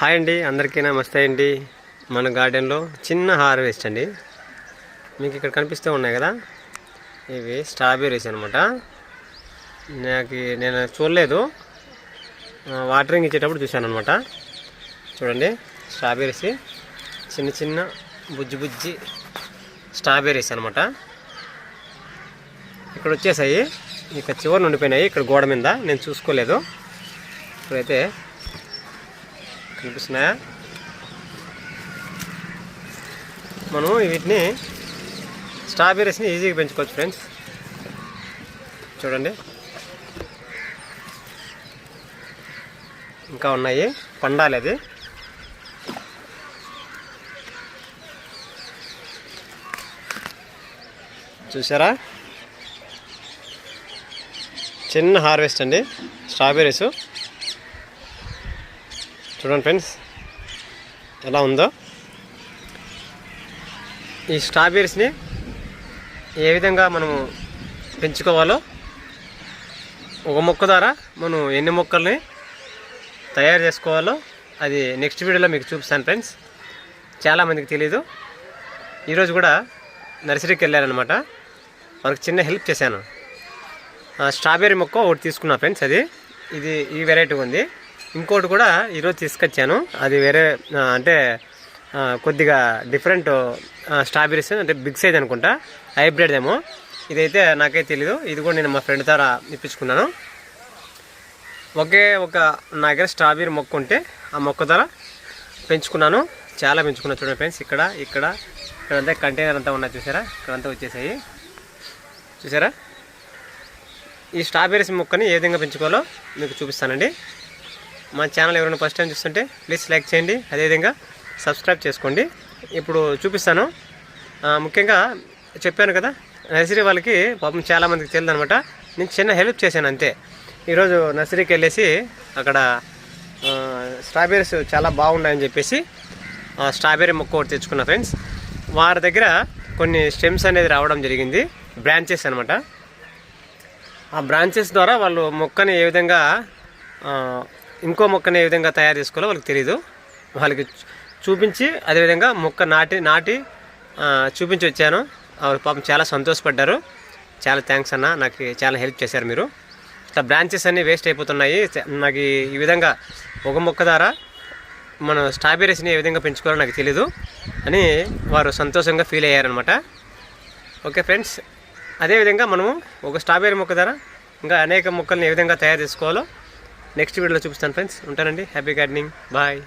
Hi అండి అందరికీ నమస్తే అండి. మన గార్డెన్లో చిన్న హార్వెస్ట్ అండి. మీకు ఇక్కడ కనిపిస్తూ ఉన్నాయి కదా? ఇవి స్ట్రాబెర్రీస్ అనమాట నాకు నేను చూడలేదు. వాటరింగ్ ఇచ్చేటప్పుడు చూశాను అనమాట చూడండి స్ట్రాబెర్రీస్. చిన్న చిన్న బుజ్జి బుజ్జి స్ట్రాబెర్రీస్ అనమాట ఇక్కడ వచ్చేసాయి. ఇక చివరి ఉండిపోయినాయి ఇక్కడ గోడ మీద. నేను చూసుకోలేదు. ఇప్పుడైతే కనిపిస్తున్నాయా మనం వీటిని స్ట్రాబెర్రీస్ని ఈజీగా పెంచుకోవచ్చు ఫ్రెండ్స్. చూడండి. ఇంకా ఉన్నాయి. పండాలి అది చూసారా? చిన్న హార్వెస్ట్ అండి. స్ట్రాబెర్రీస్. చూడండి ఫ్రెండ్స్ ఎలా ఉందో? ఈ స్ట్రాబెరీస్ని ఏ విధంగా మనము పెంచుకోవాలో ఒక మొక్క ద్వారా మనం ఎన్ని మొక్కల్ని తయారు చేసుకోవాలో అది నెక్స్ట్ వీడియోలో మీకు చూపిస్తాను ఫ్రెండ్స్. చాలామందికి తెలియదు ఈరోజు కూడా నర్సరీకి వెళ్ళారనమాట వాళ్ళకి చిన్న హెల్ప్ చేశాను. ఆ, స్ట్రాబెర్రీ మొక్క ఒకటి తీసుకున్నా ఫ్రెండ్స్ అది. ఇది ఈ వెరైటీ ఉంది. ఇంకోటి కూడా ఈరోజు తీసుకొచ్చాను. అది వేరే అంటే కొద్దిగా డిఫరెంట్ స్ట్రాబెర్రీస్ అంటే బిగ్ సైజ్ అనుకుంటా. హైబ్రిడ్ ఏమో. ఇదైతే నాకే తెలీదు. ఇది కూడా నేను మా ఫ్రెండ్ ద్వారా ఇప్పించుకున్నాను. ఒకే ఒక నా దగ్గర స్ట్రాబెర్రీ మొక్క ఉంటే ఆ మొక్క ద్వారా పెంచుకున్నాను. చాలా పెంచుకున్నాను చూడండి ఫ్రెండ్స్ ఇక్కడ ఇక్కడ ఇక్కడంతా కంటైనర్ అంతా ఉన్నాయి చూసారా? ఇక్కడంతా వచ్చేసాయి. చూసారా? ఈ స్ట్రాబెర్రీస్ మొక్కని ఏ విధంగా పెంచుకోవాలో మీకు చూపిస్తానండి. మా ఛానల్ ఎవరైనా ఫస్ట్ టైం చూస్తుంటే ప్లీజ్ లైక్ చేయండి. అదేవిధంగా సబ్స్క్రైబ్ చేసుకోండి. ఇప్పుడు చూపిస్తాను. ముఖ్యంగా చెప్పాను కదా నర్సరీ వాళ్ళకి పాపం చాలామందికి తెలియదు అనమాట. నేను చిన్న హెల్ప్ చేశాను అంతే. ఈరోజు నర్సరీకి వెళ్ళేసి అక్కడ స్ట్రాబెర్రీస్ చాలా బాగున్నాయని చెప్పేసి స్ట్రాబెర్రీ మొక్క ఒకటి తెచ్చుకున్నా ఫ్రెండ్స్ వారి దగ్గర కొన్ని స్టెమ్స్ అనేది రావడం జరిగింది. బ్రాంచెస్ అనమాట. ఆ బ్రాంచెస్ ద్వారా వాళ్ళు మొక్కని ఏ విధంగా ఇంకో మొక్కని ఏ విధంగా తయారు చేసుకోవాలో వాళ్ళకి తెలియదు వాళ్ళకి చూపించి అదేవిధంగా మొక్క నాటి నాటి చూపించి వచ్చాను. వాళ్ళు పాపం చాలా సంతోషపడ్డారు. చాలా థ్యాంక్స్ అన్న నాకు చాలా హెల్ప్ చేశారు మీరు. ఇట్లా బ్రాంచెస్ అన్నీ వేస్ట్ అయిపోతున్నాయి. నాకు ఈ- ఈ విధంగా ఒక మొక్క ద్వారా మనం స్ట్రాబెర్రీస్ని ఏ విధంగా పెంచుకోవాలో నాకు తెలీదు అని వారు సంతోషంగా ఫీల్ అయ్యారనమాట ఓకే ఫ్రెండ్స్ అదేవిధంగా మనము ఒక స్ట్రాబెర్రీ మొక్క ద్వారా ఇంకా అనేక మొక్కల్ని ఏ విధంగా తయారు చేసుకోవాలో నెక్స్ట్ వీడియోలో చూపిస్తాను ఫ్రెండ్స్ ఉంటానండి. Happy gardening bye